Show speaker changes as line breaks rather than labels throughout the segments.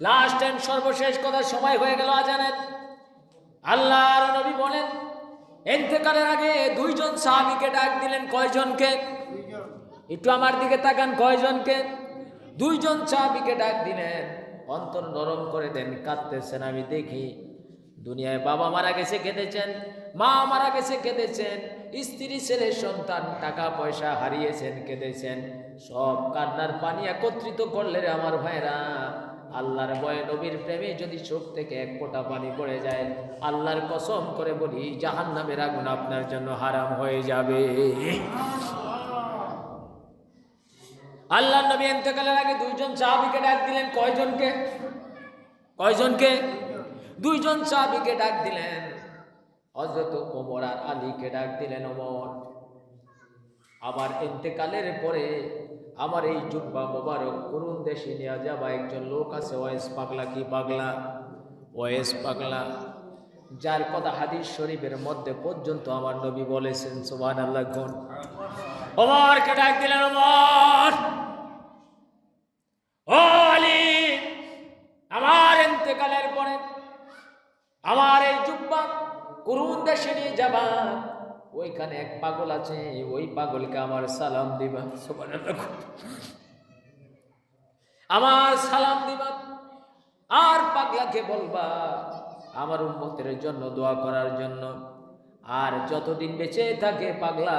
Last time সর্বশেষ কথা সময় হয়ে গেল আজানের। আল্লাহর নবী বলেন এতেকালের আগে দুইজন সাহাবিকে ডাক দিলেন, কয়জনকে? একটু আমার দিকে তাকান, কয়জনকে? দুইজন সাহাবিকে ডাক দিলেন, অন্তর নরম করে দেন, কাঁদতেছেন। আমি দেখি দুনিয়ায় বাবা মারা গেছে, কেঁদেছেন, মা মারা গেছে, কেঁদেছেন, স্ত্রী, ছেলে, সন্তান, টাকা, পয়সা হারিয়েছেন, কেঁদেছেন। সব কান্নার পানি একত্রিত করলে আমার ভাইরা আল্লাহর ভয়ে নবীর প্রেমে যদি চোখ থেকে এক ফোঁটা পানি পড়ে যায়, আল্লাহর কসম করে বলি জাহান নামের আগুন আপনার জন্য হারাম হয়ে যাবে। আল্লাহ নবী এতেকালের আগে দুইজন সাহাবিকে ডাক দিলেন, কয়জনকে? কয়জনকে? দুইজন সাহাবিকে ডাক দিলেন। হজরত ওমর আর আলীকে ডাক দিলেন ওমর। আমার ইন্তেকালের পরে আমার এই জুব্বা মোবারক দেশে নিয়ে যাবা একজন লোক আছে ওয়েস পাগলা কি পাগলা? ওয়েস পাগলা। যার কথা হাদিস শরীফের মধ্যে পর্যন্ত আমার নবী বলেছেন সুবান আল্লাহ গুন ওমরকে ডাক দিলেন, ওমর। ও আলী, আমার ইন্তেকালের পরে আমার এই জুব্বা করুন দেশে নিয়ে যাবা। ওইখানে এক পাগল আছে, ওই পাগলকে আমার সালাম দিবা, সুবহানাল্লাহ। আমার সালাম দিবা। আর পাগলাকে বলবা, আমার উন্মতের জন্য দোয়া করার জন্য। আর যতদিন বেঁচে থাকে পাগলা,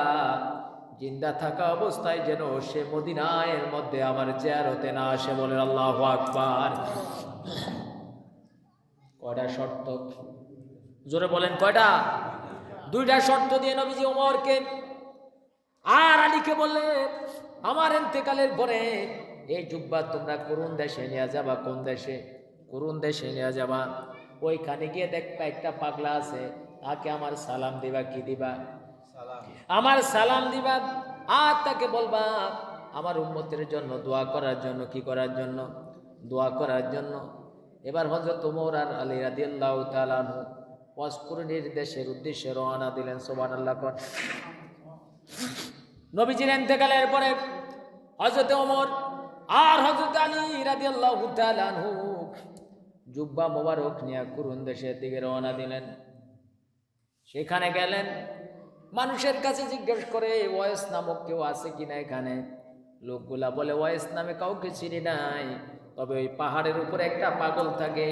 জিন্দা থাকা অবস্থায় যেন সে মদিনায়ের মধ্যে আমার চেয়ারতে না আসে বলে আল্লাহ আকবার। কয়টা শর্ত? জোরে বলেন কয়টা? দুইটা শর্ত দিয়ে নবীজি ওমরকে আর আলীকে বললেন, আমার এতেকালের পরে এই জুব্বা তোমরা করুন দেশে নিয়ে যাবা কোন দেশে? করুন দেশে নিয়ে যাবা? ওইখানে গিয়ে দেখবা একটা পাগলা আছে তাকে আমার সালাম দিবা কি দিবা? আমার সালাম দিবা আর তাকে বলবা আমার উম্মতের জন্য দোয়া করার জন্য কি করার জন্য? দোয়া করার জন্য। এবার হজরত ওমর আর আলী রাদিয়াল্লাহু তাআলা আনহু অস্কুরনির দেশের উদ্দেশ্যে রওনা দিলেন সুবহানাল্লাহ কর। নবীজির ইন্তেকালের পরে হজরত ওমর আর হজরত আলী রাদিয়াল্লাহু তাআলা আনহু জুব্বা মোবারক নিয়ে কুরুন দেশের দিকে রওনা দিলেন। সেখানে গেলেন। মানুষের কাছে জিজ্ঞেস করে ওয়েস নামক কেউ আছে কিনা এখানে? লোকগুলা বলে ওয়েস নামে কাউকে চিনি নাই, তবে ওই পাহাড়ের উপরে একটা পাগল থাকে।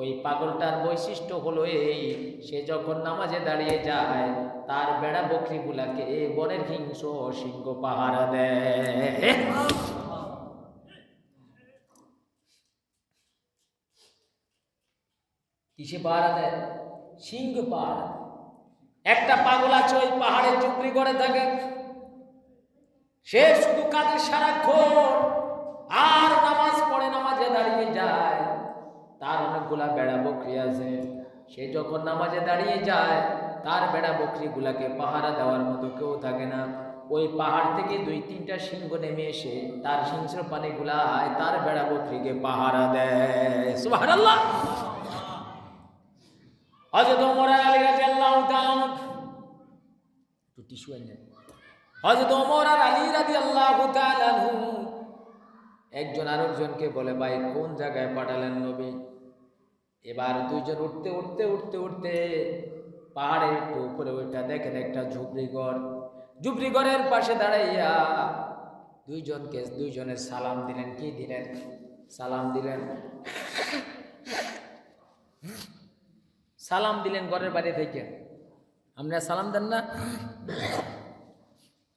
ওই পাগলটার বৈশিষ্ট্য হলো এই, সে যখন নামাজে দাঁড়িয়ে যায়, তার বেড়া বকরিগুলাকে বনের হিংস সিংহ পাহারা দেয়। কিসে পাহারা দেয়? সিংহ পাহারা। একটা পাগল ওই পাহাড়ে চুপড়ি করে থাকে। সে শুধু কাজে সারাক্ষণ, আর নামাজ পড়ে, নামাজে দাঁড়িয়ে যায়। তার অনেকগুলা বেড়া বকরি আছে। সে যখন নামাজে দাঁড়িয়ে যায়, তার বেড়া বকরিগুলাকে পাহারা দেওয়ার মতো কেউ থাকে না। ওই পাহাড় থেকে দুই তিনটা সিংহ নেমে এসে তার হিংস্র পানিগুলা তার বেড়া বকরিকে পাহারা দেয়। হযরত ওমর আলী রাদিয়াল্লাহু তাআলা একটু টিস্যু এনে হযরত ওমর আলী রাদিয়াল্লাহু তাআলা একজন আরেকজনকে বলে, ভাই, কোন জায়গায় পাঠালেন নবী? এবার দুইজন উঠতে উঠতে উঠতে উঠতে পাহাড়ের একটু উপরে ওইটা দেখেন, একটা ঝুপড়ি ঘর। পাশে দাঁড়াইয়া দুইজনকে দুইজনের সালাম দিলেন। কি দিলেন? সালাম দিলেন। সালাম দিলেন ঘরের বাড়ি থেকে। আমরা সালাম দেন না?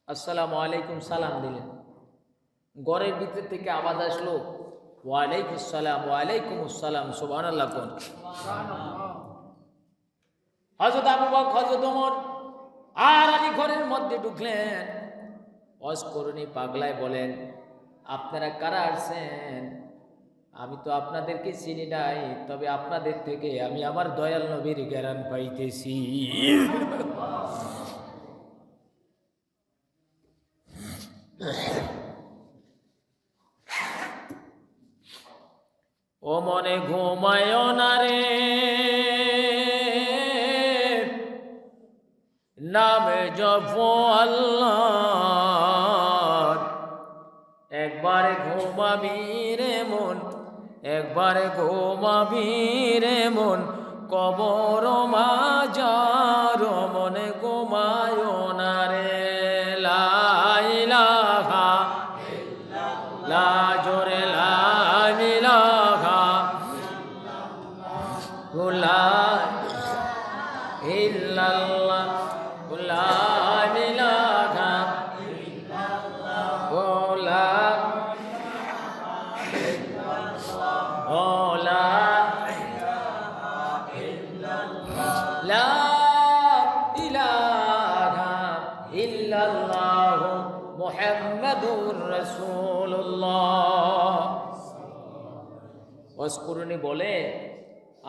আসসালামু আলাইকুম, সালাম দিলেন। ঘরের ভিতর থেকে আওয়াজ আসলো, ওয়ালাইকুম আসসালাম ওয়ালাইকুম আসসালাম সুবাহ আল্লাহ কোন? হজরত আবু বকর হজরত ওমর, আর আলী ঘরের মধ্যে ঢুকলেন। অস্করণী পাগলায় বলেন, আপনারা কারা আসছেন আমি তো আপনাদেরকে চিনি নাই, তবে আপনাদের থেকে আমি আমার দয়াল নবীর জ্ঞান পাইতেছি। ও মনে ঘুমায় না রে। নামে জপ আল্লাহ একবার ঘুমাবি রে মন। একবারে ঘুমাবি রে মন কবর মাজার মনে অস্কুরণী বলে,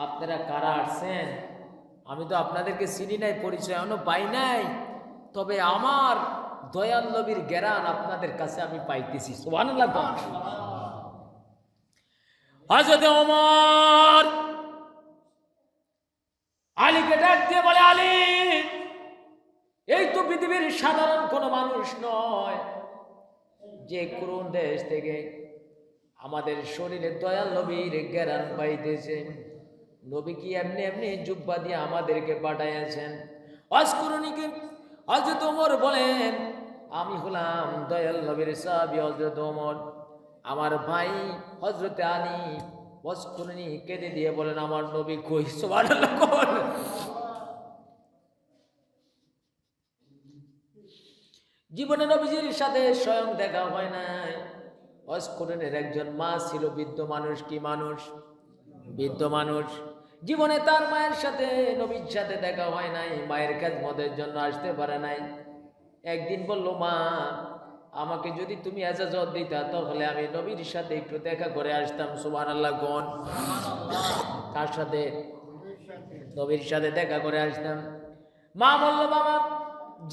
আপনারা কারা আসছেন আমি তো আপনাদেরকে চিনি নাই, পরিচয় এখনও পাই নাই। তবে আমার দয়াল নবীর জ্ঞান আপনাদের কাছে আমি পাইতেছি। আলীকে ডাক দিয়ে বলে, আলী, এই তো পৃথিবীর সাধারণ কোনো মানুষ নয় যে কোন দেশ থেকে আমাদের শরীরে দয়াল নবীর জ্ঞান পাইতেছে। নবী কি এমনি এমনি জুব্বা দিয়ে আমাদেরকে পাঠাইয়াছেন? অস্করণীকে হজরত ওমর বলেন, আমি হলাম দয়াল নবীর সাহাবি হজরত ওমর। আমার ভাই হজরতে আলী অস্করণী কেঁদে দিয়ে বলেন, আমার নবী কই? কোন জীবনে নবীজির সাথে স্বয়ং দেখা হয় নাই। অস্করণের একজন মা ছিল বৃদ্ধ মানুষ, কি মানুষ? বৃদ্ধ মানুষ। জীবনে তার মায়ের সাথে, নবীর সাথে দেখা হয় নাই, মায়ের কাজ মদের জন্য আসতে পারে নাই। একদিন বলল, মা, আমাকে যদি তুমি এজাজত দিতা, তাহলে আমি নবীর সাথে একটু দেখা করে আসতাম সুবাহ আল্লাহ গন তার সাথে, নবীর সাথে দেখা করে আসতাম। মা বলল, বাবা,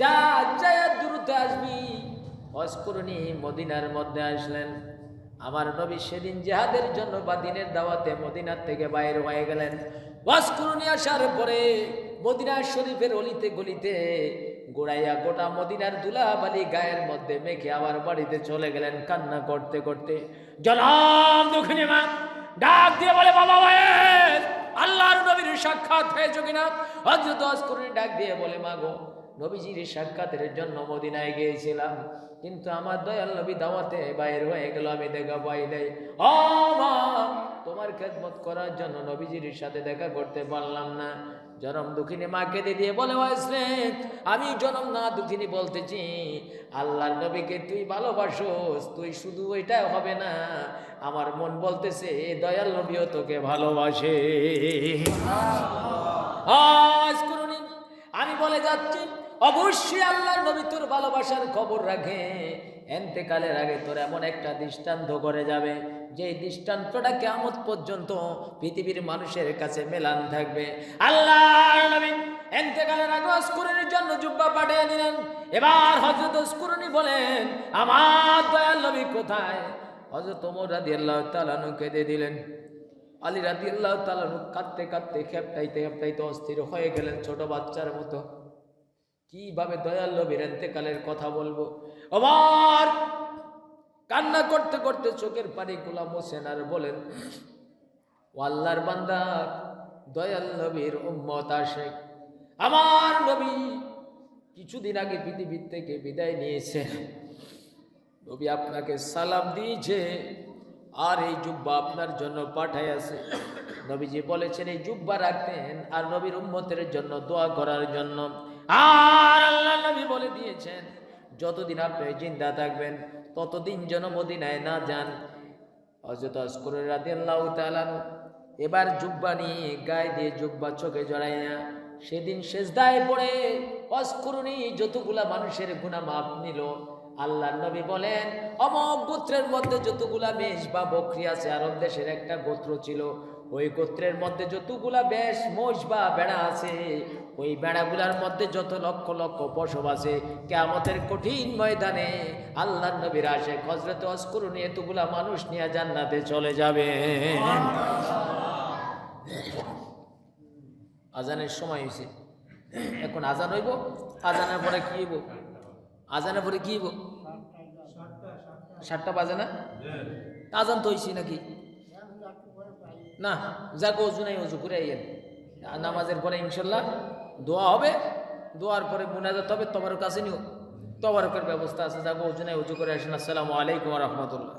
যা অস্করণী মদিনার মধ্যে আসলেন। আমার নবী সেদিন জেহাদের জন্য বা দিনের দাওয়াতে মদিনার থেকে বাইরে হয়ে গেলেন। অস্করণী আসার পরে মদিনার শরীফের অলিতে গলিতে গোড়াইয়া গোটা মদিনার দুলাবালি গায়ের মধ্যে মেখে আবার বাড়িতে চলে গেলেন কান্না করতে করতে। জনাম দক্ষিণী মা, ডাক দিয়ে বলে, বাবা ভাইয়ের আল্লাহর নবীর সাক্ষাৎ হয়েছে কিনা? হজরত ডাক দিয়ে বলে, মা গো, নবীজির সাক্ষাতের জন্য মদিনায় গিয়েছিলাম। কিন্তু আমার দয়াল নবী দাওয়াতে বাইর হয়ে গেল, আমি দেখা পাই নাই। তোমার খেদমত করার জন্য নবীজির সাথে দেখা করতে পারলাম না। জনম দুঃখিনী মাকে দিয়ে বলে আমি জনম না দুঃখিনী বলতেছি আল্লাহ নবীকে তুই ভালোবাসোস, তুই শুধু ওইটা হবে না। আমার মন বলতেছে দয়াল নবীও তোকে ভালোবাসে। আমি বলে যাচ্ছি অবশ্যই আল্লাহর নবী তোর ভালোবাসার খবর রাখে। এন্তেকালের আগে তোর এমন একটা দৃষ্টান্ত করে যাবে যে দৃষ্টান্তটা কেমন পর্যন্ত পৃথিবীর মানুষের কাছে মেলান থাকবে। আল্লাহ নবী এন্তেকালের আগে অস্কুরণীর জন্য জুব্বা পাঠিয়ে দিলেন। এবার হজরত অস্কুরণী বলেন, আমার দয়াল নবী কোথায়? হজরত ওমর রাদিয়াল্লাহু তাআলা কেঁদে দিলেন। আলী রাদি আল্লাহ তালানু কাঁদতে কাঁদতে খেপটাইতে খেপটাইতে অস্থির হয়ে গেলেন ছোট বাচ্চার মতো। কীভাবে দয়াল নবীর এতেকালের কথা বলব? আবার কান্না করতে করতে চোখের পানি গুলা মোছেন আর বলেন, ও আল্লাহর বান্দা, দয়াল নবীর উম্মত আশেক আমার নবী কিছুদিন আগে পৃথিবীর থেকে বিদায় নিয়েছেন নবী আপনাকে সালাম দিয়েছে আর এই জুব্বা আপনার জন্য পাঠাই আছে। নবীজি বলেছেন, এই জুব্বা রাখতেন আর নবীর উম্মতের জন্য দোয়া করার জন্য। আর আল্লাহ নবী বলে দিয়েছেন, যতদিন আপনি জিন্দা থাকবেন, ততদিন যেন মদিনায় না যান। হজরত অস্করের রাতে আল্লাহ এবার জুব্বা নিয়ে গায়ে দিয়ে জুব্বা চোখে জড়াইয়া সেদিন শেষদায় পড়ে অস্করণী যতগুলা মানুষের গুণা মাপ নিল। আল্লাহ নবী বলেন, অমক গোত্রের মধ্যে যতগুলা মেষ বা বকরি আছে, আরব দেশের একটা গোত্র ছিল ওই গোত্রের মধ্যে যতগুলা বেশ মোষ বা বেড়া আছে, ওই বেড়াগুলার মধ্যে যত লক্ষ লক্ষ পশু আছে কেমতের কঠিন ময়দানে আল্লাহ নবীর আসে হজরত নিয়ে এতগুলা মানুষ নিয়ে জান্নাতে চলে যাবে আজানের সময় হয়েছে এখন আজান হইব, আজানের পরে কি হইব? আজানের পরে কি হইব? সাতটা বাজে না? আজান তো হয়েছি নাকি? না যাকে অজু নাই অজু করে আইয়েন। নামাজের পরে ইনশাল্লাহ দোয়া হবে, দোয়ার পরে মুনাজাত হবে, তোমার কাছে নিও। তোমার ব্যবস্থা আছে, যা অজু নাই অজু করে আসেন। আসসালামু আলাইকুম রহমতুল্লাহ।